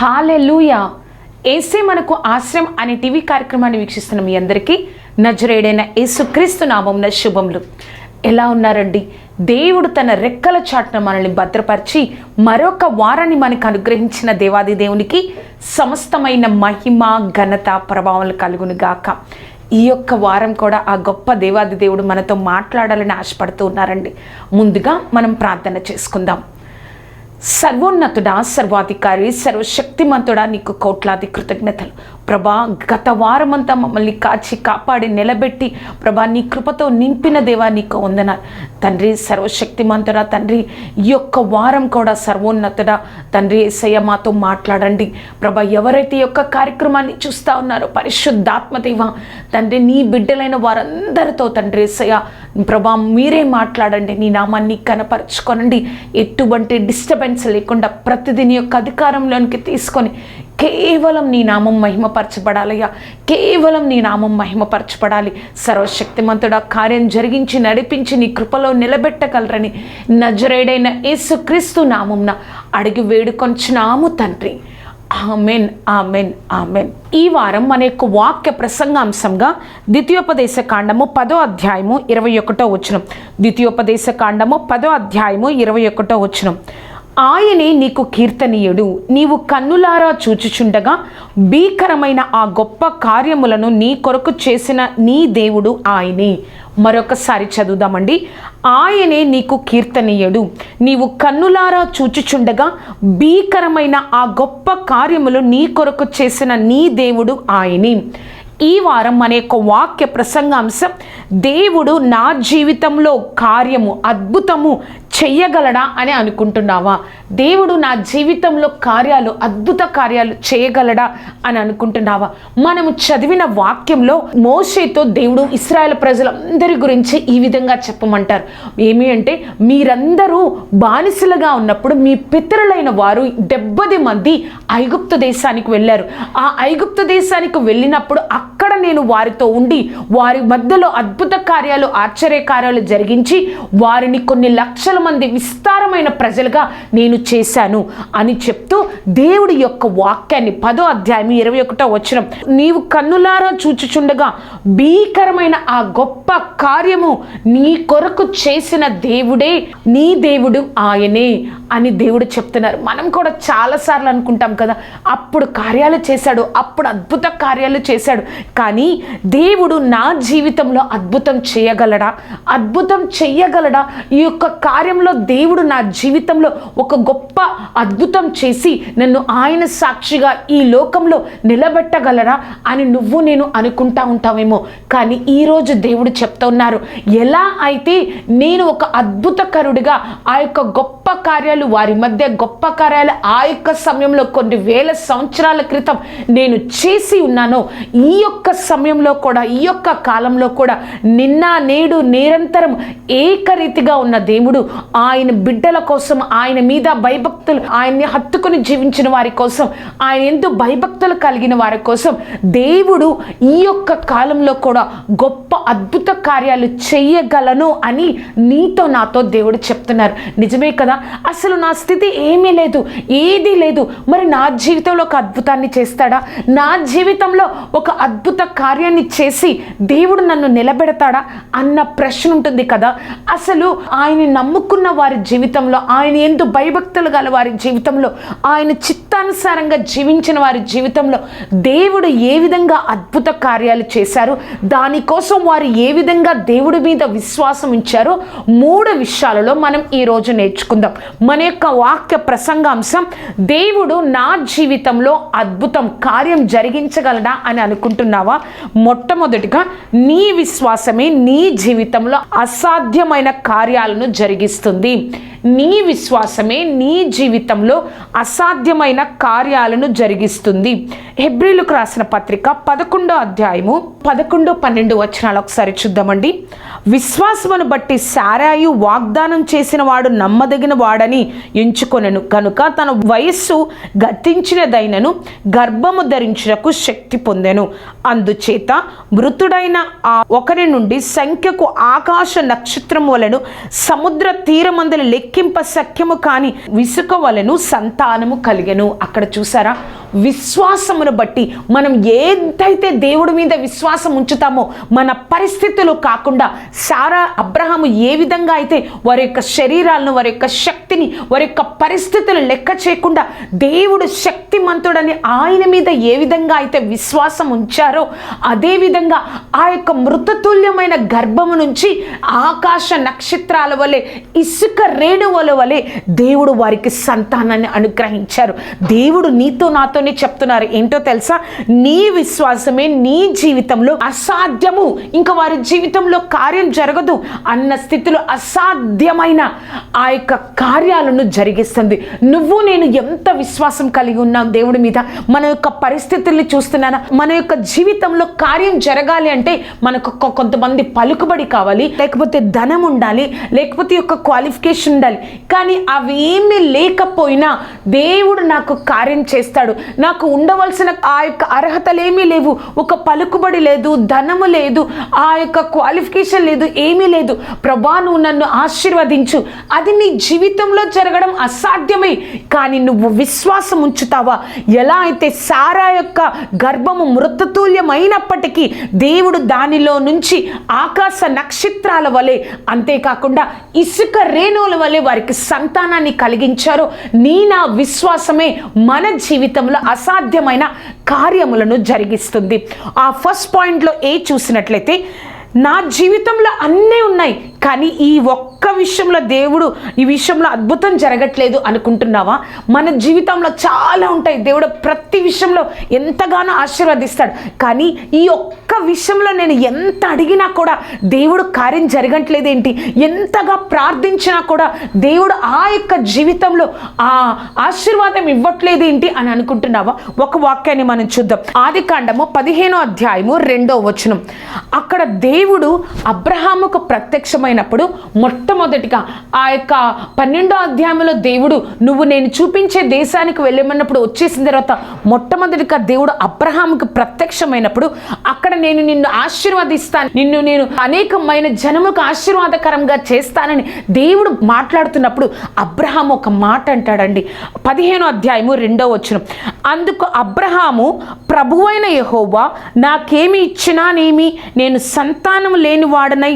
Hallelujah. ఏసే మనకు ఆశ్రయం అనే టీవీ కార్యక్రమాన్ని వీక్షిస్తున్న మీ అందరికీ నజరేడైన యేసుక్రీస్తు నామంన శుభములు. ఎలా ఉన్నారండి? దేవుడు తన రెక్కల చాటున మనల్ని భద్రపరిచి మరొక వారాన్ని మనకు అనుగ్రహించిన దేవాది దేవునికి సమస్తమైన మహిమ ఘనత ప్రభావాలు కలుగును గాక. ఈ యొక్క వారం కూడా ఆ గొప్ప దేవాది దేవుడు మనతో మాట్లాడాలని ఆశపడుతూ ఉన్నారండి. ముందుగా మనం ప్రార్థన చేసుకుందాం. సర్వోన్నతుడా సర్వాధికారి సర్వశక్తిమంతుడా నీకు కోట్లాది కృతజ్ఞతలు. ప్రభా గత వారమంతా మమ్మల్ని కాచి కాపాడి నిలబెట్టి ప్రభా నీ కృపతో నింపిన దేవా నీకు వందనాలు. తండ్రి సర్వశక్తిమంతుడా తండ్రి ఈ యొక్క వారం కూడా సర్వోన్నతుడా. తండ్రి ఏసయ్య మాతో మాట్లాడండి. ప్రభా ఎవరైతే ఈ యొక్క కార్యక్రమాన్ని చూస్తూ ఉన్నారో పరిశుద్ధాత్మదేవ తండ్రి నీ బిడ్డలైన వారందరితో తండ్రి ఏసయ్య ప్రభా మీరే మాట్లాడండి. నీ నామాన్ని కనపరచుకోనండి. ఎటువంటి డిస్టర్బెన్స్ లేకుండా ప్రతిదిని యొక్క అధికారంలోనికి తీసుకొని కేవలం నీ నామం మహిమపరచబడాలయ్యా కేవలం నీ నామం మహిమపరచబడాలి. సర్వశక్తిమంతుడా కార్యం జరిగించి నడిపించి నీ కృపలో నిలబెట్టగలరని నజరేడైన యేసుక్రీస్తు నామంన అడిగి వేడుకొంచినాము తండ్రి. Amen amen amen. ఈ వారం మన యొక్క వాక్య ప్రసంగాంశంగా ద్వితీయోపదేశ కాండము పదో అధ్యాయము ఇరవై ఒకటో వచనం. ద్వితీయోపదేశ కాండము పదో అధ్యాయము ఇరవై ఒకటో వచనం. ఆయనే నీకు కీర్తనీయుడు. నీవు కన్నులారా చూచుచుండగా భీకరమైన ఆ గొప్ప కార్యములను నీ కొరకు చేసిన నీ దేవుడు ఆయనే. మరొకసారి చదువుదామండి. ఆయనే నీకు కీర్తనీయుడు. నీవు కన్నులారా చూచుచుండగా భీకరమైన ఆ గొప్ప కార్యములు నీ కొరకు చేసిన నీ దేవుడు ఆయనే. ఈ వారం మన యొక్క వాక్య ప్రసంగాంశం దేవుడు నా జీవితంలో కార్యము అద్భుతము చెయ్యగలడా అని అనుకుంటున్నావా? దేవుడు నా జీవితంలో కార్యాలు అద్భుత కార్యాలు చేయగలడా అని అనుకుంటున్నావా? మనము చదివిన వాక్యంలో మోషేతో దేవుడు ఇస్రాయల్ ప్రజలందరి గురించి ఈ విధంగా చెప్పమంటారు. ఏమి అంటే మీరందరూ బానిసలుగా ఉన్నప్పుడు మీ పితరులైన వారు డెబ్బది మంది ఐగుప్తు దేశానికి వెళ్ళారు. ఆ ఐగుప్తు దేశానికి వెళ్ళినప్పుడు అక్కడ నేను వారితో ఉండి వారి మధ్యలో అద్భుత కార్యాలు ఆశ్చర్య కార్యాలు జరిగించి వారిని కొన్ని లక్షల మంది విస్తారమైన ప్రజలుగా నేను చేశాను అని చెప్తూ దేవుడి యొక్క వాక్యాన్ని పదో అధ్యాయం ఇరవై ఒకటో వచ్చిన నీవు కన్నులారా చూచుచుండగా భీకరమైన ఆ గొప్ప కార్యము నీ కొరకు చేసిన దేవుడే నీ దేవుడు ఆయనే అని దేవుడు చెప్తున్నారు. మనం కూడా చాలాసార్లు అనుకుంటాం కదా అప్పుడు కార్యాలు చేశాడు అప్పుడు అద్భుత కార్యాలు చేశాడు కానీ దేవుడు నా జీవితంలో అద్భుతం చేయగలడా? అద్భుతం చెయ్యగలడా? ఈ యొక్క కార్య కార్యంలో దేవుడు నా జీవితంలో ఒక గొప్ప అద్భుతం చేసి నన్ను ఆయన సాక్షిగా ఈ లోకంలో నిలబెట్టగలరా అని నువ్వు నేను అనుకుంటా ఉంటావేమో. కానీ ఈరోజు దేవుడు చెప్తా ఉన్నారు ఎలా అయితే నేను ఒక అద్భుతకరుడిగా ఆ యొక్క గొప్ప కార్యాలు వారి మధ్య గొప్ప కార్యాలు ఆ యొక్క సమయంలో కొన్ని వేల సంవత్సరాల క్రితం నేను చేసి ఉన్నానో ఈ యొక్క సమయంలో కూడా ఈ యొక్క కాలంలో కూడా నిన్న నేడు నిరంతరం ఏకరీతిగా ఉన్న దేవుడు ఆయన బిడ్డల కోసం ఆయన మీద భయభక్తులు ఆయన్ని హత్తుకుని జీవించిన వారి కోసం ఆయన ఎందు భయభక్తులు కలిగిన వారి కోసం దేవుడు ఈ యొక్క కాలంలో కూడా గొప్ప అద్భుత కార్యాలు చేయగలను అని నీతో నాతో దేవుడు చెప్తున్నారు. నిజమే కదా? అసలు నా స్థితి ఏమీ లేదు ఏదీ లేదు. మరి నా జీవితంలో ఒక అద్భుతాన్ని చేస్తాడా? నా జీవితంలో ఒక అద్భుత కార్యాన్ని చేసి దేవుడు నన్ను నిలబెడతాడా? అన్న ప్రశ్న ఉంటుంది కదా? అసలు ఆయన నమ్ముకున్న వారి జీవితంలో ఆయన ఎందు భయభక్తులు గల వారి జీవితంలో ఆయన చిత్తానుసారంగా జీవించిన వారి జీవితంలో దేవుడు ఏ విధంగా అద్భుత కార్యాలు చేశారు? దానికోసం వారు ఏ విధంగా దేవుడి మీద విశ్వాసం ఉంచారో మూడు విషయాలలో మనం ఈరోజు నేర్చుకుందాం. మన యొక్క వాక్య ప్రసంగాంశం దేవుడు నా జీవితంలో అద్భుతం కార్యం జరిగించగలడా అని అనుకుంటున్నావా? మొట్టమొదటిగా నీ విశ్వాసమే నీ జీవితంలో అసాధ్యమైన కార్యాలను జరిగిస్తుంది. నీ విశ్వాసమే నీ జీవితంలో అసాధ్యమైన కార్యాలను జరిగిస్తుంది. హెబ్రిలకు రాసిన పత్రిక పదకొండో అధ్యాయము పదకొండు పన్నెండు వచనాలు ఒకసారి చూద్దామండి. విశ్వాసమును బట్టి సారాయు వాగ్దానం చేసిన వాడు నమ్మదగిన వాడని ఎంచుకొనను. కనుక తన వయస్సు గతించినదైనను గర్భము ధరించుటకు శక్తి పొందెను. అందుచేత మృతుడైన ఆ ఒకరి నుండి సంఖ్యకు ఆకాశ నక్షత్రం వలను సముద్ర లెక్క లెక్కింప సఖ్యము కాని విసుక వలెను సంతానము కలిగెను. అక్కడ చూసారా? విశ్వాసమును బట్టి మనం ఏదైతే దేవుడి మీద విశ్వాసం ఉంచుతామో మన పరిస్థితులు కాకుండా సారా అబ్రహాము ఏ విధంగా అయితే వారి యొక్క శరీరాలను వారి యొక్క శక్తిని వారి యొక్క పరిస్థితులు లెక్క చేయకుండా దేవుడు శక్తిమంతుడని ఆయన మీద ఏ విధంగా అయితే విశ్వాసం ఉంచారో అదేవిధంగా ఆ యొక్క మృతతుల్యమైన గర్భము నుంచి ఆకాశ నక్షత్రాల వలె ఇసుక రేణువుల వలె దేవుడు వారికి సంతానాన్ని అనుగ్రహించారు. దేవుడు నీతో నాతో నాతోనే చెప్తున్నారు. ఏంటో తెలుసా? నీ విశ్వాసమే నీ జీవితంలో అసాధ్యము. ఇంకా వారి జీవితంలో కార్యం జరగదు అన్న స్థితిలో అసాధ్యమైన ఆ యొక్క కార్యాలను జరిగిస్తుంది. నువ్వు నేను ఎంత విశ్వాసం కలిగి ఉన్నాం దేవుడి మీద? మన యొక్క పరిస్థితుల్ని చూస్తున్నానా? మన యొక్క జీవితంలో కార్యం జరగాలి అంటే మనకు కొంతమంది పలుకుబడి కావాలి లేకపోతే ధనం ఉండాలి లేకపోతే యొక్క క్వాలిఫికేషన్ ఉండాలి. కానీ అవి ఏమీ లేకపోయినా దేవుడు నాకు కార్యం చేస్తాడు. నాకు ఉండవలసిన ఆ యొక్క అర్హతలు ఏమీ లేవు. ఒక పలుకుబడి లేదు ధనము లేదు ఆ యొక్క క్వాలిఫికేషన్ లేదు ఏమీ లేదు. ప్రభా నువ్వు నన్ను ఆశీర్వదించు. అది నీ జీవితంలో జరగడం అసాధ్యమే. కానీ నువ్వు విశ్వాసం ఉంచుతావా? ఎలా అయితే సారా యొక్క గర్భము మృతతుల్యమైనప్పటికీ దేవుడు దానిలో నుంచి ఆకాశ నక్షత్రాల వలె అంతేకాకుండా ఇసుక రేణువుల వలె వారికి సంతానాన్ని కలిగించారో. నీ నా విశ్వాసమే మన జీవితంలో అసాధ్యమైన కార్యములను జరిగిస్తుంది. ఆ ఫస్ట్ పాయింట్లో ఏ చూసినట్లయితే నా జీవితంలో అన్నీ ఉన్నాయి. కానీ ఈ ఒక్క విషయంలో దేవుడు ఈ విషయంలో అద్భుతం జరగట్లేదు అనుకుంటున్నావా? మన జీవితంలో చాలా ఉంటాయి. దేవుడు ప్రతి విషయంలో ఎంతగానో ఆశీర్వదిస్తాడు. కానీ ఈ ఒక్క విషయంలో నేను ఎంత అడిగినా కూడా దేవుడు కార్యం జరగట్లేదు ఏంటి ఎంతగా ప్రార్థించినా కూడా దేవుడు ఆ యొక్క జీవితంలో ఆ ఆశీర్వాదం ఇవ్వట్లేదు ఏంటి అని అనుకుంటున్నావా? ఒక వాక్యాన్ని మనం చూద్దాం. ఆది కాండము పదిహేనో అధ్యాయము రెండో వచనం. అక్కడ దేవుడు అబ్రహాముకు ప్రత్యక్షమైనప్పుడు మొట్టమొదటిగా ఆ యొక్క పన్నెండో అధ్యాయంలో దేవుడు నువ్వు నేను చూపించే దేశానికి వెళ్ళమన్నప్పుడు వచ్చేసిన తర్వాత మొట్టమొదటిగా దేవుడు అబ్రహాముకు ప్రత్యక్షమైనప్పుడు అక్కడ నేను నిన్ను ఆశీర్వదిస్తాను. నిన్ను నేను అనేకమైన జనముకు ఆశీర్వాదకరంగా చేస్తానని దేవుడు మాట్లాడుతున్నప్పుడు అబ్రహాం ఒక మాట అంటాడండి. పదిహేనో అధ్యాయము రెండో వచనం. అందుకు అబ్రహాము ప్రభువైన యెహోవా నాకేమి ఇచ్చినానేమి నేను సంతానం లేని వాడనై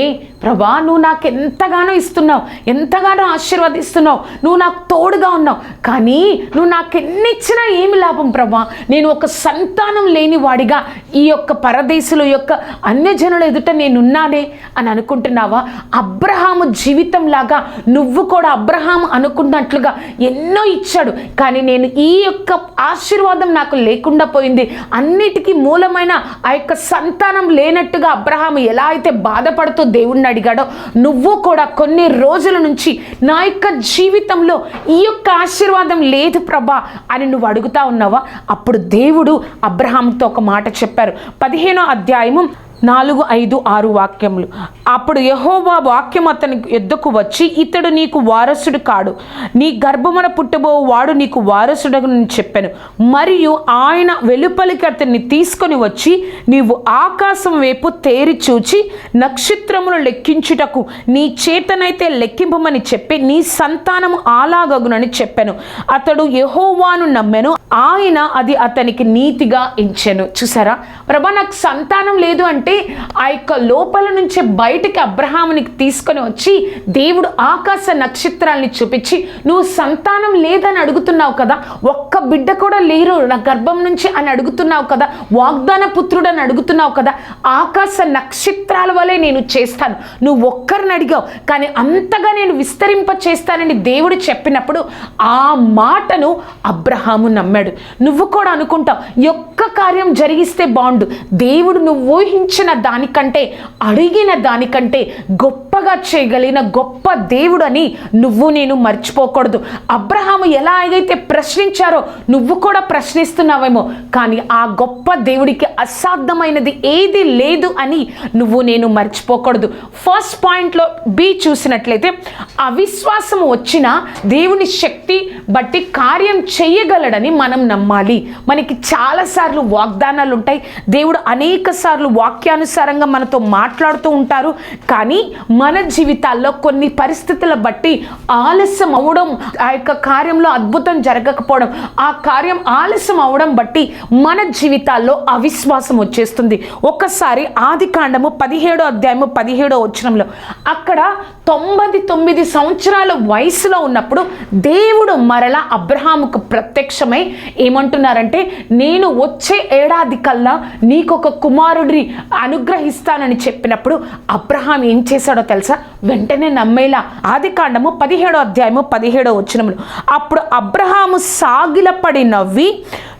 పోవుచున్నానే ప్రభా నువ్వు నాకు ఎంతగానో ఇస్తున్నావు ఎంతగానో ఆశీర్వదిస్తున్నావు నువ్వు నాకు తోడుగా ఉన్నావు కానీ నువ్వు నాకు ఎన్నిచ్చినా ఏమి లాభం ప్రభా? నేను ఒక సంతానం లేని వాడిగా ఈ యొక్క పరదేశుల యొక్క అన్యజనుల ఎదుట నేనున్నానే అని అనుకుంటున్నావా? అబ్రహాము జీవితం లాగా నువ్వు కూడా అబ్రహాము అనుకున్నట్లుగా ఎన్నో ఇచ్చాడు కానీ నేను ఈ యొక్క ఆశీర్వాదం నాకు లేకుండా పోయింది. అన్నిటికీ మూలమైన ఆ యొక్క సంతానం లేనట్టుగా అబ్రహాము ఎలా అయితే బాధపడుతూ దేవుణ్ణి అడిగాడో నువ్వు కూడా కొన్ని రోజుల నుంచి నా యొక్క జీవితంలో ఈ యొక్క ఆశీర్వాదం లేదు ప్రభా అని నువ్వు అడుగుతా ఉన్నావా? అప్పుడు దేవుడు అబ్రహాంతో ఒక మాట చెప్పారు. పదిహేనో అధ్యాయము నాలుగు ఐదు ఆరు వాక్యములు. అప్పుడు యహోవా వాక్యం అతని ఎద్దుకు వచ్చి ఇతడు నీకు వారసుడు కాడు. నీ గర్భమున పుట్టబో వాడు నీకు వారసుడని చెప్పాను. మరియు ఆయన వెలుపలికి అతన్ని తీసుకొని వచ్చి నీవు ఆకాశం వైపు తేరి చూచి నక్షత్రములు లెక్కించుటకు నీ చేతనైతే లెక్కింపమని చెప్పి నీ సంతానము అలాగగునని చెప్పాను. అతడు యహోవాను నమ్మెను. ఆయన అది అతనికి నీతిగా ఎంచెను చూసారా? ప్రభా నాకు సంతానం లేదు అంటే ఆ యొక్క లోపల నుంచి బయటికి అబ్రహామునికి తీసుకొని వచ్చి దేవుడు ఆకాశ నక్షత్రాల్ని చూపించి నువ్వు సంతానం లేదని అడుగుతున్నావు కదా? ఒక్క బిడ్డ కూడా లేరు నా గర్భం నుంచి అని అడుగుతున్నావు కదా? వాగ్దాన పుత్రుడు అని అడుగుతున్నావు కదా? ఆకాశ నక్షత్రాల వలె నేను చేస్తాను. నువ్వు ఒక్కరిని అడిగావు కానీ అంతగా నేను విస్తరింప చేస్తానని దేవుడు చెప్పినప్పుడు ఆ మాటను అబ్రహాము నమ్మాడు. నువ్వు కూడా అనుకుంటావు ఒక్క కార్యం జరిగిస్తే బాగుండు దేవుడు నువ్వు ఊహించిన దానికంటే అడిగిన దానికంటే గొప్పగా చేయగలిగిన గొప్ప దేవుడు అని నువ్వు నేను మర్చిపోకూడదు. అబ్రహాము ఎలా అయితే ప్రశ్నించారో నువ్వు కూడా ప్రశ్నిస్తున్నావేమో. కానీ ఆ గొప్ప దేవుడికి అసాధ్యమైనది ఏది లేదు అని నువ్వు నేను మర్చిపోకూడదు. ఫస్ట్ పాయింట్లో బి చూసినట్లయితే అవిశ్వాసం వచ్చిన దేవుని శక్తి బట్టి కార్యం చేయగలడని మన మనం నమ్మాలి. మనకి చాలాసార్లు వాగ్దానాలు ఉంటాయి. దేవుడు అనేక సార్లు వాక్యానుసారంగా మనతో మాట్లాడుతూ ఉంటారు. కానీ మన జీవితాల్లో కొన్ని పరిస్థితుల బట్టి ఆలస్యం అవడం ఆ యొక్క కార్యంలో అద్భుతం జరగకపోవడం ఆ కార్యం ఆలస్యం అవడం బట్టి మన జీవితాల్లో అవిశ్వాసం వచ్చేస్తుంది. ఒక్కసారి ఆది కాండము పదిహేడో అధ్యాయము పదిహేడో వచ్చినంలో అక్కడ తొంభై తొమ్మిది సంవత్సరాల వయసులో ఉన్నప్పుడు దేవుడు మరలా అబ్రహాముకు ప్రత్యక్షమై ఏమంటున్నారంటే నేను వచ్చే ఏడాది కల్లా నీకొక కుమారుడిని అనుగ్రహిస్తానని చెప్పినప్పుడు అబ్రహాం ఏం చేశాడో తెలుసా? వెంటనే నమ్మేలా ఆది కాండము పదిహేడో అధ్యాయము పదిహేడో వచ్చినములు అప్పుడు అబ్రహాము సాగిలపడి నవ్వి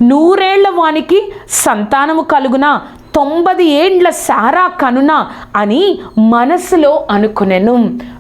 నూరేళ్ళ వానికి సంతానము కలుగునా తొంభై ఏండ్ల సారా కనునా అని మనసులో అనుకునెను.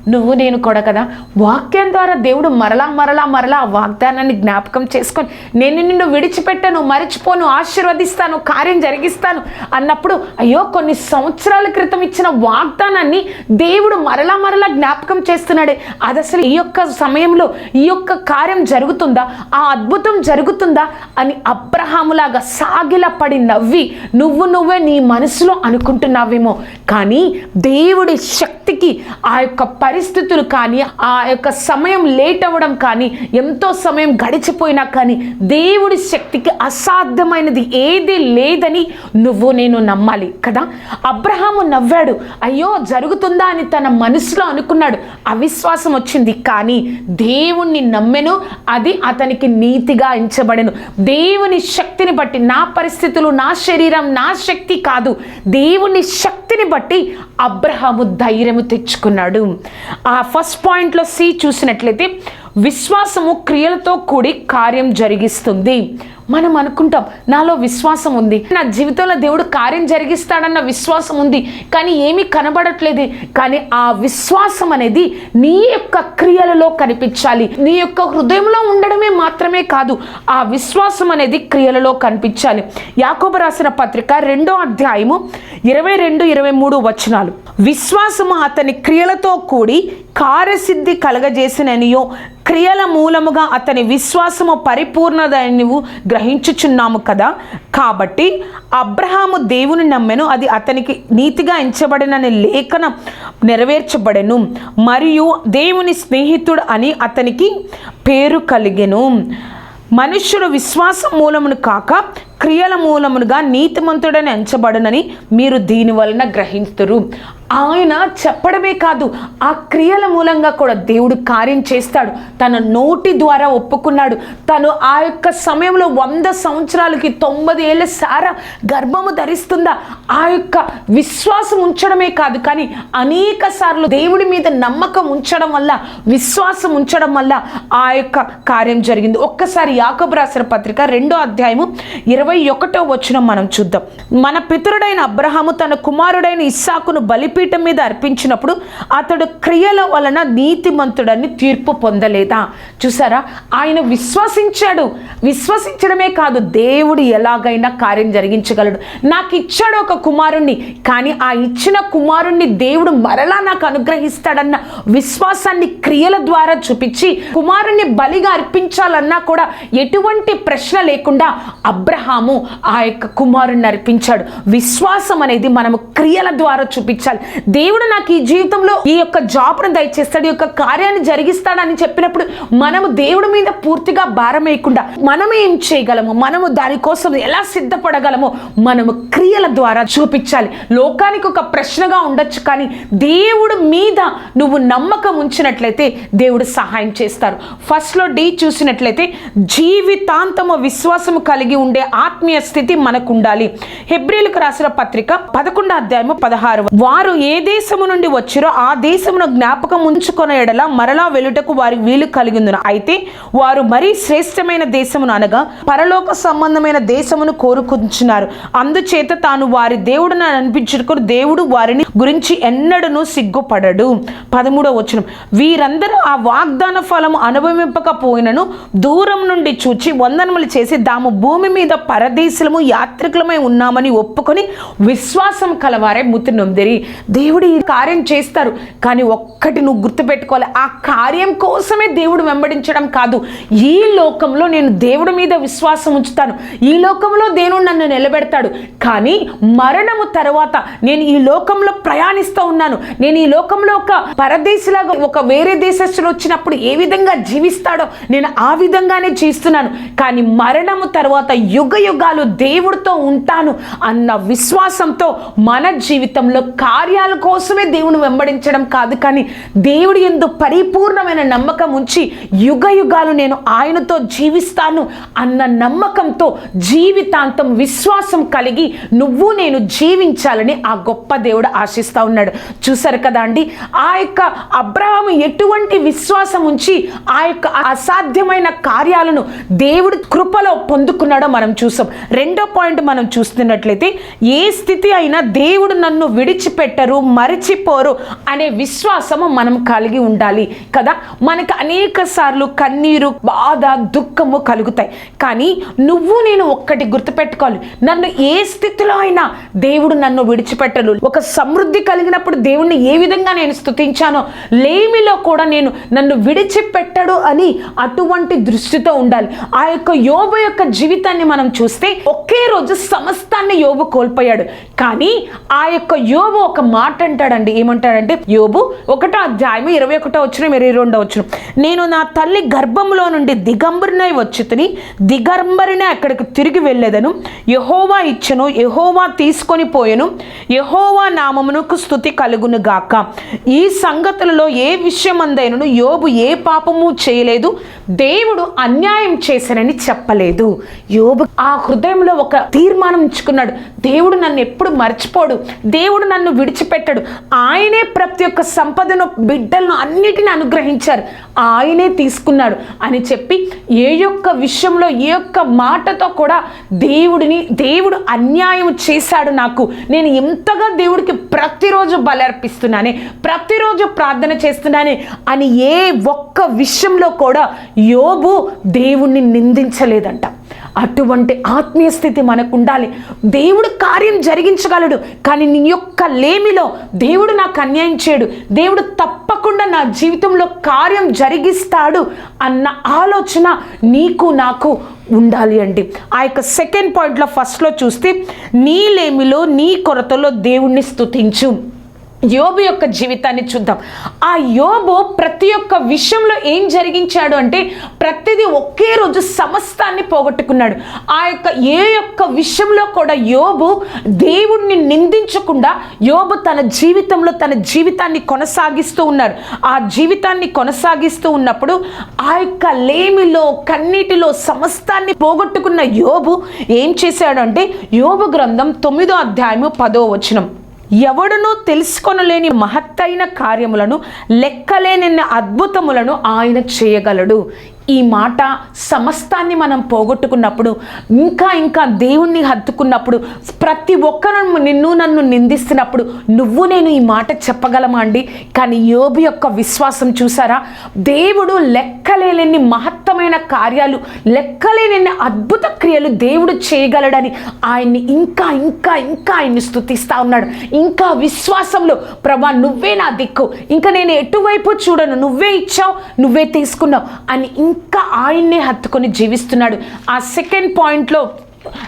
నువ్వు నేను కూడా కదా. వాక్యం ద్వారా దేవుడు మరలా మరలా మరలా ఆ వాగ్దానాన్ని జ్ఞాపకం చేసుకొని నేను నిన్ను విడిచిపెట్టను మరిచిపోను ఆశీర్వదిస్తాను కార్యం జరిగిస్తాను అన్నప్పుడు అయ్యో కొన్ని సంవత్సరాల క్రితం ఇచ్చిన వాగ్దానాన్ని దేవుడు మరలా మరలా జ్ఞాపకం చేస్తున్నాడే. అది అసలు ఈ యొక్క సమయంలో ఈ యొక్క కార్యం జరుగుతుందా? ఆ అద్భుతం జరుగుతుందా? అని అబ్రహాములాగా సాగిలపడి నవ్వి నువ్వు నువ్వే నీ మనసులో అనుకుంటున్నావేమో. కానీ దేవుడి శక్తికి ఆ యొక్క పరిస్థితులు కానీ ఆ యొక్క సమయం లేట్ అవ్వడం కానీ ఎంతో సమయం గడిచిపోయినా కానీ దేవుడి శక్తికి అసాధ్యమైనది ఏది లేదని నువ్వు నేను నమ్మాలి కదా? అబ్రహాము నవ్వాడు అయ్యో జరుగుతుందా అని తన మనసులో అనుకున్నాడు. అవిశ్వాసం వచ్చింది కానీ దేవుణ్ణి నమ్మెను అది అతనికి నీతిగా ఎంచబడెను. దేవుని శక్తిని బట్టి నా పరిస్థితులు నా శరీరం నా శక్తి కాదు. దేవుని శక్తిని బట్టి అబ్రహాము ధైర్యము తెచ్చుకున్నాడు. ఆ ఫస్ట్ పాయింట్లో సి చూసినట్లయితే విశ్వాసము క్రియలతో కూడి కార్యం జరిగిస్తుంది. మనం అనుకుంటాం నాలో విశ్వాసం ఉంది నా జీవితంలో దేవుడు కార్యం జరిగిస్తాడన్న విశ్వాసం ఉంది కానీ ఏమీ కనబడట్లేదు. కానీ ఆ విశ్వాసం అనేది నీ యొక్క క్రియలలో కనిపించాలి. నీ యొక్క హృదయంలో ఉండడమే మాత్రమే కాదు ఆ విశ్వాసం అనేది క్రియలలో కనిపించాలి. యాకోబ రాసిన పత్రిక రెండో అధ్యాయము ఇరవై రెండు ఇరవై మూడు వచనాలు. విశ్వాసము అతని క్రియలతో కూడి కార్యసిద్ధి కలగజేసిననియో క్రియల మూలముగా అతని విశ్వాసము పరిపూర్ణదని నువ్వు గ్రహించుచున్నాము కదా. కాబట్టి అబ్రహాము దేవుని నమ్మెను అది అతనికి నీతిగా ఎంచబడినని లేఖనం నెరవేర్చబడెను. మరియు దేవుని స్నేహితుడు అని అతనికి పేరు కలిగెను. మనుష్యుడు విశ్వాసం మూలమును కాక క్రియల మూలమునుగా నీతిమంతుడని ఎంచబడనని మీరు దీని వలన గ్రహిస్తురు ఆయన చెప్పడమే కాదు ఆ క్రియల మూలంగా కూడా దేవుడు కార్యం చేస్తాడు. తన నోటి ద్వారా ఒప్పుకున్నాడు. తను ఆ యొక్క సమయంలో వంద సంవత్సరాలకి తొంభై ఏళ్ళ సారా గర్భము ధరిస్తుందా? ఆ యొక్క విశ్వాసం ఉంచడమే కాదు కానీ అనేక సార్లు దేవుడి మీద నమ్మకం ఉంచడం వల్ల విశ్వాసం ఉంచడం వల్ల ఆ యొక్క కార్యం జరిగింది. ఒక్కసారి యాకబు రాసిన పత్రిక రెండో అధ్యాయము ఇరవై ఒకటో వచ్చిన మనం చూద్దాం. మన పితరుడైన అబ్రహాము తన కుమారుడైన ఇస్సాకును బలిపీఠం మీద అర్పించినప్పుడు అతడు క్రియల వలన నీతిమంతుడని తీర్పు పొందలేదా? చూసారా? ఆయన విశ్వసించాడు. విశ్వసించడమే కాదు దేవుడు ఎలాగైనా కార్యం జరిగించగలడు. నాకు ఇచ్చాడు ఒక కుమారుణ్ణి కానీ ఆ ఇచ్చిన కుమారుణ్ణి దేవుడు మరలా నాకు అనుగ్రహిస్తాడన్న విశ్వాసాన్ని క్రియల ద్వారా చూపించి కుమారుణ్ణి బలిగా అర్పించాలన్నా కూడా ఎటువంటి ప్రశ్న లేకుండా అబ్రహాము ఆ యొక్క కుమారుణ్ణి అర్పించాడు. విశ్వాసం అనేది మనము క్రియల ద్వారా చూపించాలి. దేవుడు నాకు ఈ జీవితంలో ఈ యొక్క జాబ్ను దయచేస్తాడు ఈ యొక్క కార్యాన్ని జరిగిస్తాడని చెప్పినప్పుడు మనము దేవుడి మీద పూర్తిగా భారం వేయకుండా మనము ఏం చేయగలము? మనము దానికోసం ఎలా సిద్ధపడగలము? మనము క్రియల ద్వారా చూపించాలి. లోకానికి ఒక ప్రశ్నగా ఉండొచ్చు కానీ దేవుడు మీద నువ్వు నమ్మకం ఉంచినట్లయితే దేవుడు సహాయం చేస్తారు. ఫస్ట్లో డి చూసినట్లయితే జీవితాంతము విశ్వాసము కలిగి ఉండే ఆత్మీయ స్థితి మనకు ఉండాలి హెబ్రిలకు రాసిన పత్రిక పదకొండో అధ్యాయము పదహారు వారు ఏ దేశము నుండి వచ్చిరో ఆ దేశమును జ్ఞాపకం ఉంచుకున్న ఎడల మరలా వెలుటకు వారి వీలు కలిగిందును. అయితే వారు మరీ శ్రేష్టమైన దేశమును అనగా పరలోక సంబంధమైన దేశమును కోరుకుంటున్నారు. అందుచేత తాను వారి దేవుడిని అనిపించుకుని దేవుడు వారిని గురించి ఎన్నడను సిగ్గుపడడు. పదమూడవ వచనం. వీరందరూ ఆ వాగ్దాన ఫలము అనుభవింపకపోయినను దూరం నుండి చూచి వందనములు చేసి తాము భూమి మీద పరదేశులము యాత్రికులమై ఉన్నామని ఒప్పుకొని విశ్వాసం కలవారే ముతి నొందిరి. దేవుడు ఈ కార్యం చేస్తారు. కానీ ఒక్కటి నువ్వు గుర్తుపెట్టుకోవాలి. ఆ కార్యం కోసమే దేవుడు వెంబడించడం కాదు. ఈ లోకంలో నేను దేవుడి మీద విశ్వాసం ఉంచుతాను. ఈ లోకంలో దేవుడు నన్ను నిలబెడతాడు. కానీ మరణము తర్వాత నేను ఈ లోకంలో ప్రయాణిస్తూ ఉన్నాను. నేను ఈ లోకంలో ఒక పరదేశిలాగా ఒక వేరే దేశస్తులు వచ్చినప్పుడు ఏ విధంగా జీవిస్తాడో నేను ఆ విధంగానే జీవిస్తున్నాను. కానీ మరణము తర్వాత యుగ యుగాలు దేవుడితో ఉంటాను అన్న విశ్వాసంతో మన జీవితంలో కార్యాల కోసమే దేవుని వెంబడించడం కాదు కానీ దేవుడి ఎందు పరిపూర్ణమైన నమ్మకం ఉంచి యుగ యుగాలు నేను ఆయనతో జీవిస్తాను అన్న నమ్మకంతో జీవితాంతం విశ్వాసం కలిగి నువ్వు నేను జీవించాలని ఆ గొప్ప దేవుడు ఆశిస్తా ఉన్నాడు. చూసారు కదా అండి? ఆ యొక్క అబ్రహాము ఎటువంటి విశ్వాసం ఉంచి ఆ యొక్క అసాధ్యమైన కార్యాలను దేవుడి కృపలో పొందుకున్నాడో మనం చూసాం. రెండో పాయింట్ మనం చూస్తున్నట్లయితే ఏ స్థితి అయినా దేవుడు నన్ను పెట్టరు మరిచిపోరు అనే విశ్వాసము మనం కలిగి ఉండాలి కదా? మనకు అనేక సార్లు కన్నీరు బాధ దుఃఖము కలుగుతాయి. కానీ నువ్వు నేను ఒక్కటి గుర్తుపెట్టుకోవాలి. నన్ను ఏ స్థితిలో అయినా దేవుడు నన్ను విడిచిపెట్టలు ఒక సమృద్ధి కలిగినప్పుడు దేవుణ్ణి ఏ విధంగా నేను స్థుతించానో లేమిలో కూడా నేను నన్ను విడిచిపెట్టడు అని అటువంటి దృష్టితో ఉండాలి. ఆ యొక్క యోబు యొక్క జీవితాన్ని మనం చూస్తే ఒకే రోజు సమస్తాన్ని యోబు కోల్పోయాడు. కానీ ఆ యొక్క యోబు ఒక మాట అంటాడండి ఏమంటాడంటే యోబు ఒకటో అధ్యాయం ఇరవై ఒకటో వచ్చిన ఇరవై రెండో వచ్చిన. నేను నా తల్లి గర్భంలో నుండి దిగంబరినై వచ్చి తిని దిగంబరినే అక్కడికి తిరిగి వెళ్ళేదను. యహోవా ఇచ్చను యహోవా తీసుకొని పోయెను. యహోవా నామమునకు స్థుతి కలుగును గాక. ఈ సంగతులలో ఏ విషయమందైనను యోబు ఏ పాపము చేయలేదు దేవుడు అన్యాయం చేశానని చెప్పలేదు. యోబు ఆ హృదయంలో ఒక తీర్మానం ఇచ్చుకున్నాడు దేవుడు నన్ను ఎప్పుడు మర్చిపోడు. దేవుడు నన్ను విడిచి విడిచిపెట్టడు. ఆయనే ప్రతి ఒక్క సంపదను బిడ్డలను అన్నిటిని అనుగ్రహించారు. ఆయనే తీసుకున్నాడు అని చెప్పి ఏ యొక్క విషయంలో ఏ యొక్క మాటతో కూడా దేవుడిని దేవుడు అన్యాయం చేశాడు నాకు. నేను ఎంతగా దేవుడికి ప్రతిరోజు బలర్పిస్తున్నానే ప్రతిరోజు ప్రార్థన చేస్తున్నానే అని ఏ ఒక్క విషయంలో కూడా యోబు దేవుణ్ణి నిందించలేదంట. అటువంటి ఆత్మీయ స్థితి మనకు ఉండాలి దేవుడు కార్యం జరిగించగలడు కానీ నీ యొక్క లేమిలో దేవుడు నాకు అన్యాయం చేయడు. దేవుడు తప్పకుండా నా జీవితంలో కార్యం జరిగిస్తాడు అన్న ఆలోచన నీకు నాకు ఉండాలి అండి. ఆ యొక్క సెకండ్ పాయింట్లో ఫస్ట్లో చూస్తే నీ లేమిలో నీ కొరతలో దేవుణ్ణి స్థుతించు యోబు యొక్క జీవితాన్ని చూద్దాం. ఆ యోబు ప్రతి ఒక్క విషయంలో ఏం జరిగించాడు అంటే ప్రతిదీ ఒకే రోజు సమస్తాన్ని పోగొట్టుకున్నాడు. ఆ యొక్క ఏ యొక్క విషయంలో కూడా యోబు దేవుణ్ణి నిందించకుండా యోబు తన జీవితంలో తన జీవితాన్ని కొనసాగిస్తూ ఉన్నారు ఆ జీవితాన్ని కొనసాగిస్తూ ఉన్నప్పుడు ఆ యొక్క లేమిలో కన్నీటిలో సమస్తాన్ని పోగొట్టుకున్న యోబు ఏం చేశాడు అంటే యోబు గ్రంథం తొమ్మిదో అధ్యాయము పదో వచనం. ఎవడునూ తెలుసుకొనలేని మహత్తైన కార్యములను లెక్కలేని అద్భుతములను ఆయన చేయగలడు. ఈ మాట సమస్తాన్ని మనం పోగొట్టుకున్నప్పుడు ఇంకా ఇంకా దేవుణ్ణి హత్తుకున్నప్పుడు ప్రతి ఒక్కరు నిన్ను నన్ను నిందిస్తున్నప్పుడు నువ్వు నేను ఈ మాట చెప్పగలమా అండి? కానీ యోబు యొక్క విశ్వాసం చూసారా? దేవుడు లెక్కలేని మహత్తమైన కార్యాలు లెక్కలేని అద్భుత క్రియలు దేవుడు చేయగలడని ఆయన్ని ఇంకా ఇంకా ఇంకా ఆయన్ని స్థుతిస్తా ఉన్నాడు. ఇంకా విశ్వాసంలో ప్రభా నువ్వే నా దిక్కు ఇంకా నేను ఎటువైపు చూడను నువ్వే ఇచ్చావు నువ్వే తీసుకున్నావు అని ఇంకా ఆయన్నే హత్తుకొని జీవిస్తున్నాడు. ఆ సెకండ్ పాయింట్లో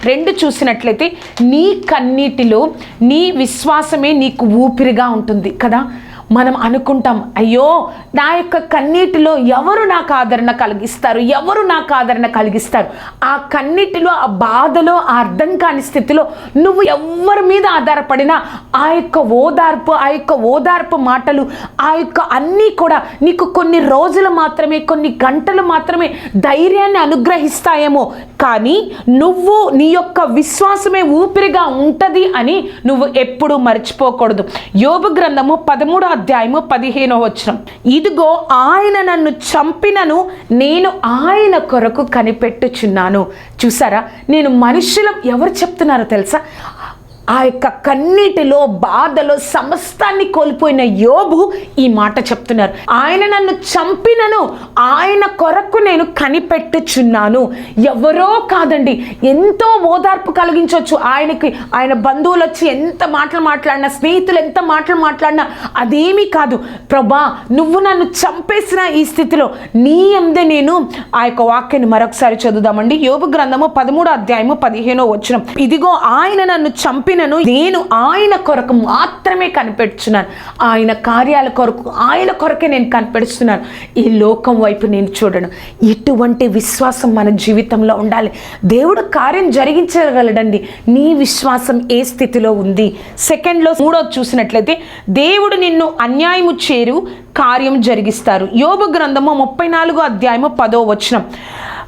రెండు చూసినట్లయితే నీ కన్నీటిలో నీ విశ్వాసమే నీకు ఊపిరిగా ఉంటుంది కదా. మనం అనుకుంటాం అయ్యో నా యొక్క కన్నీటిలో ఎవరు నాకు ఆదరణ కలిగిస్తారు? ఎవరు నాకు ఆదరణ కలిగిస్తారు? ఆ కన్నీటిలో ఆ బాధలో ఆ అర్థం కాని స్థితిలో నువ్వు ఎవరి మీద ఆధారపడినా ఆ యొక్క ఓదార్పు ఆ యొక్క ఓదార్పు మాటలు ఆ యొక్క అన్నీ కూడా నీకు కొన్ని రోజులు మాత్రమే కొన్ని గంటలు మాత్రమే ధైర్యాన్ని అనుగ్రహిస్తాయేమో. కానీ నువ్వు నీ యొక్క విశ్వాసమే ఊపిరిగా ఉంటుంది అని నువ్వు ఎప్పుడూ మర్చిపోకూడదు. యోగ గ్రంథము పదమూడు అధ్యాయము పదిహేనో వచనం. ఇదిగో ఆయన నన్ను చంపినను నేను ఆయన కొరకు కనిపెట్టుచున్నాను. చూసారా? నేను మనుషులం ఎవరు చెప్తున్నారో తెలుసా? ఆ యొక్క కన్నీటిలో బాధలో సమస్తాన్ని కోల్పోయిన యోబు ఈ మాట చెప్తున్నారు. ఆయన నన్ను చంపినను ఆయన కొరకు నేను కనిపెట్టుచున్నాను. ఎవరో కాదండి ఎంతో ఓదార్పు కలిగించవచ్చు ఆయనకి ఆయన బంధువులు వచ్చి ఎంత మాటలు మాట్లాడినా స్నేహితులు ఎంత మాటలు మాట్లాడినా అదేమీ కాదు. ప్రభా నువ్వు నన్ను చంపేసిన ఈ స్థితిలో నీ అందే నేను ఆ యొక్క వాక్యాన్ని మరొకసారి చదువుదామండి. యోబు గ్రంథము పదమూడో అధ్యాయము పదిహేనో వచ్చిన ఇదిగో ఆయన నన్ను చంపి చంపినను నేను ఆయన కొరకు మాత్రమే కనిపెడుచున్నాను. ఆయన కార్యాల కొరకు ఆయన కొరకే నేను కనిపెడుస్తున్నాను ఈ లోకం వైపు నేను చూడను. ఇటువంటి విశ్వాసం మన జీవితంలో ఉండాలి. దేవుడు కార్యం జరిగించగలడండి. నీ విశ్వాసం ఏ స్థితిలో ఉంది? సెకండ్లో మూడోది చూసినట్లయితే దేవుడు నిన్ను అన్యాయము చేరు కార్యం జరిగిస్తారు. యోగ గ్రంథము ముప్పై నాలుగో అధ్యాయము పదో వచనం.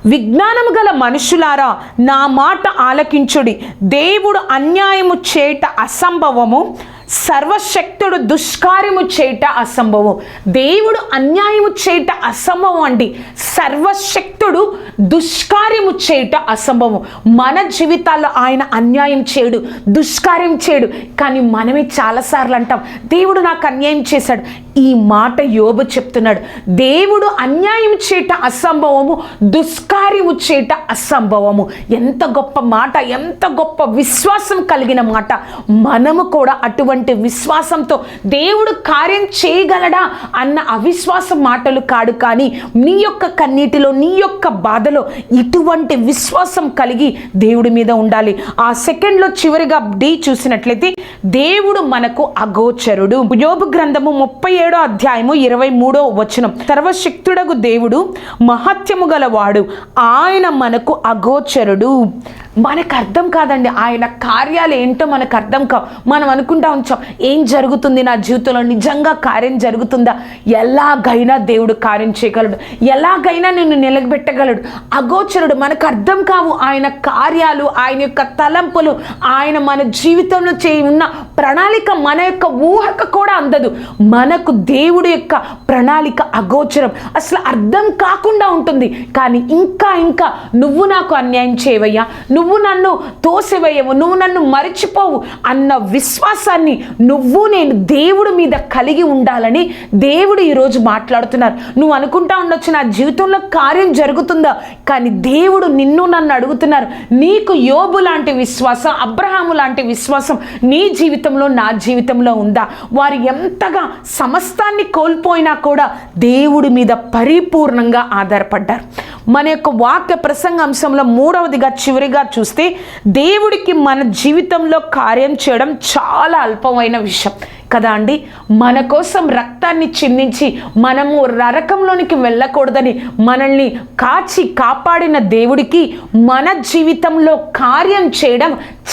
విజ్ఞానము గల మనుషులారా నా మాట ఆలకించుడి. దేవుడు అన్యాయము చేట అసంభవము. సర్వశక్తుడు దుష్కార్యము చేయట అసంభవం దేవుడు అన్యాయము చేయట అసంభవం అండి. సర్వశక్తుడు దుష్కార్యము చేయట అసంభవం మన జీవితాల్లో ఆయన అన్యాయం చేయడు దుష్కార్యం చేయడు. కానీ మనమే చాలాసార్లు అంటాం దేవుడు నాకు అన్యాయం చేశాడు. ఈ మాట యోబు చెప్తున్నాడు. దేవుడు అన్యాయం చేయట అసంభవము దుష్కార్యము చేయట అసంభవము. ఎంత గొప్ప మాట ఎంత గొప్ప విశ్వాసం కలిగిన మాట. మనము కూడా అటువంటి విశ్వాసంతో దేవుడు కార్యం చేయగలడా అన్న అవిశ్వాసం మాటలు కాడు కానీ నీ యొక్క కన్నీటిలో నీ యొక్క బాధలో ఇటువంటి విశ్వాసం కలిగి దేవుడి మీద ఉండాలి. ఆ సెకండ్లో చివరిగా డి చూసినట్లయితే దేవుడు మనకు అగోచరుడు. యోబు గ్రంథము ముప్పై ఏడో అధ్యాయము ఇరవై మూడో వచనం. సర్వశక్తుడగు దేవుడు మహత్యము గలవాడు. ఆయన మనకు అగోచరుడు. మనకు అర్థం కాదండి. ఆయన కార్యాలు ఏంటో మనకు అర్థం కావు మనం అనుకుంటా ఉంచాం. ఏం జరుగుతుంది నా జీవితంలో? నిజంగా కార్యం జరుగుతుందా? ఎలాగైనా దేవుడు కార్యం చేయగలడు. ఎలాగైనా నిన్ను నిలబెట్టగలడు. అగోచరుడు మనకు అర్థం కావు. ఆయన కార్యాలు ఆయన యొక్క తలంపులు ఆయన మన జీవితంలో చేయి ఉన్న ప్రణాళిక మన యొక్క ఊహకు కూడా అందదు. మనకు దేవుడి యొక్క ప్రణాళిక అగోచరం. అసలు అర్థం కాకుండా ఉంటుంది. కానీ ఇంకా ఇంకా నువ్వు నాకు అన్యాయం చేయవయ్యా. నువ్వు నువ్వు నన్ను తోసివేయవు నువ్వు నన్ను మరిచిపోవు అన్న విశ్వాసాన్ని నువ్వు నేను దేవుడి మీద కలిగి ఉండాలని దేవుడు ఈరోజు మాట్లాడుతున్నారు. నువ్వు అనుకుంటా ఉండొచ్చు నా జీవితంలో కార్యం జరుగుతుందా? కానీ దేవుడు నిన్ను నన్ను అడుగుతున్నారు. నీకు యోబు లాంటి విశ్వాసం అబ్రహాము లాంటి విశ్వాసం నీ జీవితంలో నా జీవితంలో ఉందా? వారు ఎంతగా సమస్తాన్ని కోల్పోయినా కూడా దేవుడి మీద పరిపూర్ణంగా ఆధారపడ్డారు. మన యొక్క వాక్య ప్రసంగ అంశంలో మూడవదిగా చివరిగా చూస్తే దేవుడికి మన జీవితంలో కార్యం చేయడం చాలా అల్పమైన విషయం. కదా అండి? మన కోసం రక్తాన్ని చిందించి మనము నరకంలోనికి వెళ్ళకూడదని మనల్ని కాచి కాపాడిన దేవుడికి మన జీవితంలో కార్యం చేయడం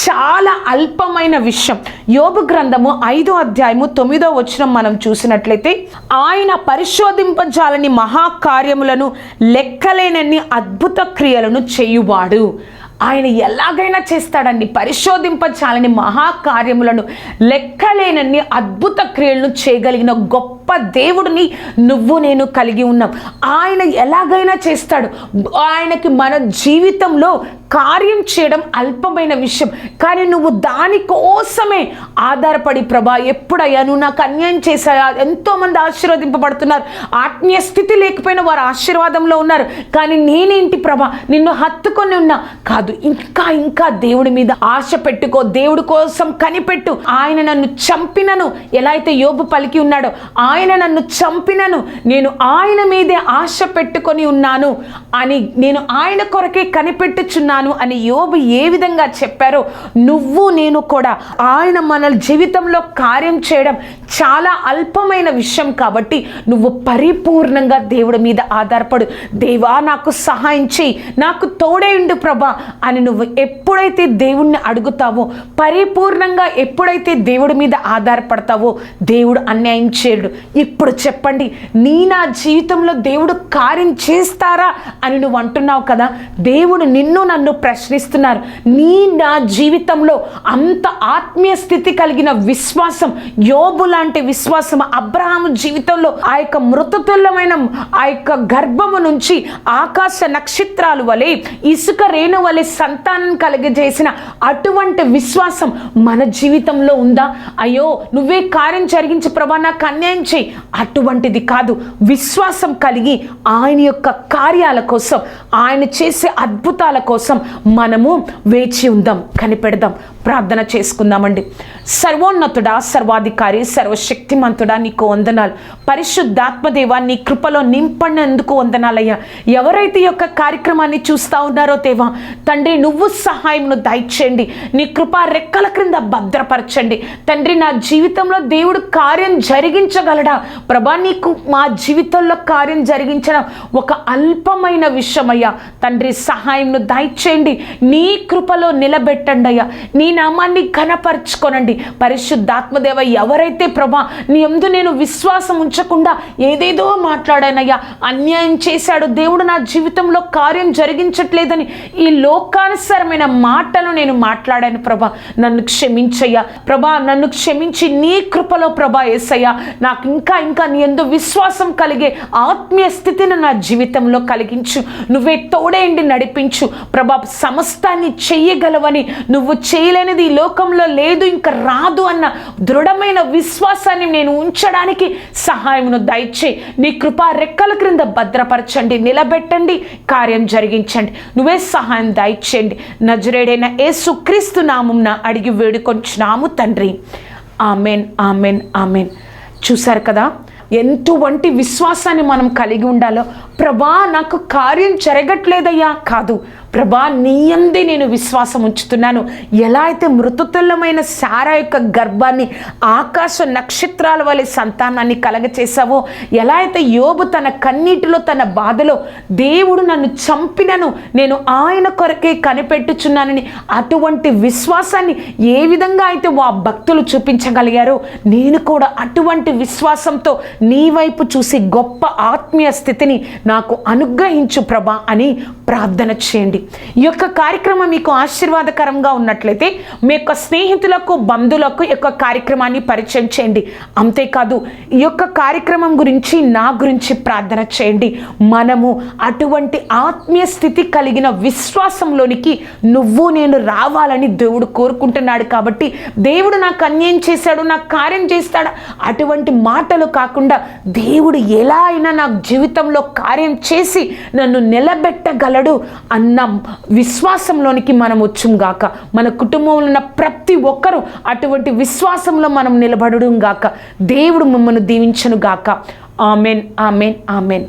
చాలా అల్పమైన విషయం. యోబు గ్రంథము ఐదో అధ్యాయము తొమ్మిదో వచనం మనం చూసినట్లయితే ఆయన పరిశోధింపజాలని మహాకార్యములను లెక్కలేనన్ని అద్భుత క్రియలను చేయువాడు. ఆయన ఎలాగైనా చేస్తాడండి. పరిశోధింపచాలని మహాకార్యములను లెక్కలేనన్ని అద్భుత క్రియలను చేయగలిగిన గొప్ప దేవుడిని నువ్వు నేను కలిగి ఉన్నాం. ఆయన ఎలాగైనా చేస్తాడు. ఆయనకి మన జీవితంలో కార్యం చేయడం అల్పమైన విషయం. కానీ నువ్వు దానికోసమే ఆధారపడి ప్రభా ఎప్పుడయ్యా నువ్వు నాకు అన్యాయం చేశాయా ఎంతోమంది ఆశీర్వదింపబడుతున్నారు. ఆత్మీయ స్థితి లేకపోయినా వారు ఆశీర్వాదంలో ఉన్నారు. కానీ నేనేంటి ప్రభా నిన్ను హత్తుకొని ఉన్నా? కాదు ఇంకా ఇంకా దేవుడి మీద ఆశ పెట్టుకో. దేవుడి కోసం కనిపెట్టు. ఆయన నన్ను చంపినను. ఎలా అయితే యోబు పలికి ఉన్నాడో ఆ ఆయన నన్ను చంపినను. నేను ఆయన మీదే ఆశ పెట్టుకొని ఉన్నాను అని నేను ఆయన కొరకే కనిపెట్టుచున్నాను అని యోబు ఏ విధంగా చెప్పారో నువ్వు నేను కూడా ఆయన మన జీవితంలో కార్యం చేయడం చాలా అల్పమైన విషయం కాబట్టి నువ్వు పరిపూర్ణంగా దేవుడి మీద ఆధారపడు. దేవా నాకు సహాయం చేయి నాకు తోడేయండు ప్రభా అని నువ్వు ఎప్పుడైతే దేవుణ్ణి అడుగుతావో పరిపూర్ణంగా ఎప్పుడైతే దేవుడి మీద ఆధారపడతావో దేవుడు అన్యాయం చేయడు. ఇప్పుడు చెప్పండి నీ నా జీవితంలో దేవుడు కార్యం చేస్తారా అని నువ్వు అంటున్నావు కదా? దేవుడు నిన్ను నన్ను ప్రశ్నిస్తున్నారు. నీ నా జీవితంలో అంత ఆత్మీయ స్థితి కలిగిన విశ్వాసం యోబు లాంటి విశ్వాసం అబ్రహాము జీవితంలో ఆ యొక్క మృతతుల్యమైన ఆ యొక్క గర్భము నుంచి ఆకాశ నక్షత్రాలు వలె ఇసుక రేణు వలె సంతానం కలిగజేసిన అటువంటి విశ్వాసం మన జీవితంలో ఉందా? అయ్యో నువ్వే కార్యం జరిగించి ప్రభా నాకు అన్యాయం చేయి అటువంటిది కాదు. విశ్వాసం కలిగి ఆయన యొక్క కార్యాల కోసం ఆయన చేసే అద్భుతాల కోసం మనము వేచి ఉందాం కనిపెడదాం. ప్రార్థన చేసుకుందామండి. సర్వోన్నతుడా సర్వాధికారి సర్వశక్తిమంతుడా నీకు వందనాలు. పరిశుద్ధాత్మదేవా నీ కృపలో నింపడినందుకు వందనాలయ్యా. ఎవరైతే యొక్క కార్యక్రమాన్ని చూస్తూ ఉన్నారో దేవా తండ్రి నువ్వు సహాయంను దయచేయండి. నీ కృప రెక్కల క్రింద భద్రపరచండి. తండ్రి నా జీవితంలో దేవుడు కార్యం జరిగించగలడా? ప్రభా నీకు మా జీవితంలో కార్యం జరిగించడం ఒక అల్పమైన విషయమయ్యా. తండ్రి సహాయంను దయచేయండి. నీ కృపలో నిలబెట్టండి అయ్యా. నీ నామాన్ని ఘనపరచుకోనండి. పరిశుద్ధాత్మదేవ ఎవరైతే ప్రభా నీ ఎందు నేను విశ్వాసం ఉంచకుండా ఏదేదో మాట్లాడానయ్యా అన్యాయం చేశాడు దేవుడు నా జీవితంలో కార్యం జరిగించట్లేదని ఈ లోకానుసరమైన మాటలు నేను మాట్లాడాను ప్రభా. నన్ను క్షమించయ్యా. ప్రభా నన్ను క్షమించి నీ కృపలో ప్రభా ఏసయ్యా నాకు ఇంకా ఇంకా నీ ఎందు విశ్వాసం కలిగే ఆత్మీయ స్థితిని నా జీవితంలో కలిగించు. నువ్వే తోడేండి నడిపించు. ప్రభా సమస్తాన్ని చెయ్యగలవని నువ్వు చేయలే లేనిది ఈ లోకంలో లేదు ఇంకా రాదు అన్న దృఢమైన విశ్వాసాన్ని నేను ఉంచడానికి సహాయమును దయచే నీ కృపా రెక్కల క్రింద భద్రపరచండి నిలబెట్టండి కార్యం జరిగించండి. నువ్వే సహాయం దయచేయండి. నజరేడైన ఏసుక్రీస్తు నామం నామంన అడిగి వేడుకొంచున్నాము తండ్రి. Amen amen amen. చూశారు కదా? ఎటువంటి విశ్వాసాన్ని మనం కలిగి ఉండాలో ప్రభా నాకు కార్యం జరగట్లేదయ్యా. కాదు ప్రభా నీయందే నేను విశ్వాసం ఉంచుతున్నాను. ఎలా అయితే మృతుతుల్లమైన సారా యొక్క గర్భాన్ని ఆకాశ నక్షత్రాల వలె సంతానాన్ని కలగచేసావో ఎలా అయితే యోబు తన కన్నీటిలో తన బాధలో దేవుడు నన్ను చంపినను నేను ఆయన కొరకే కనిపెట్టుచున్నానని అటువంటి విశ్వాసాన్ని ఏ విధంగా అయితే ఆ భక్తులు చూపించగలిగారో నేను కూడా అటువంటి విశ్వాసంతో నీ వైపు చూసి గొప్ప ఆత్మీయ స్థితిని నాకు అనుగ్రహించు ప్రభా అని ప్రార్థన చేయండి. ఈ యొక్క కార్యక్రమం మీకు ఆశీర్వాదకరంగా ఉన్నట్లయితే మీ యొక్క స్నేహితులకు బంధువులకు ఈ యొక్క కార్యక్రమాన్ని పరిచయం చేయండి. అంతేకాదు ఈ యొక్క కార్యక్రమం గురించి నా గురించి ప్రార్థన చేయండి. మనము అటువంటి ఆత్మీయ స్థితి కలిగిన విశ్వాసంలోనికి నువ్వు నేను రావాలని దేవుడు కోరుకుంటున్నాడు కాబట్టి దేవుడు నాకు అన్యాయం చేశాడు నాకు కార్యం చేస్తాడు? అటువంటి మాటలు కాకుండా దేవుడు ఎలా అయినా నా జీవితంలో కార్యం చేసి నన్ను నిలబెట్టగలడు అన్న విశ్వాసంలోనికి మనం వచ్చుం గాక. మన కుటుంబంలో ఉన్న ప్రతి ఒక్కరూ అటువంటి విశ్వాసంలో మనం నిలబడడం గాక. దేవుడు మమ్మల్ని దీవించను గాక. Amen amen amen.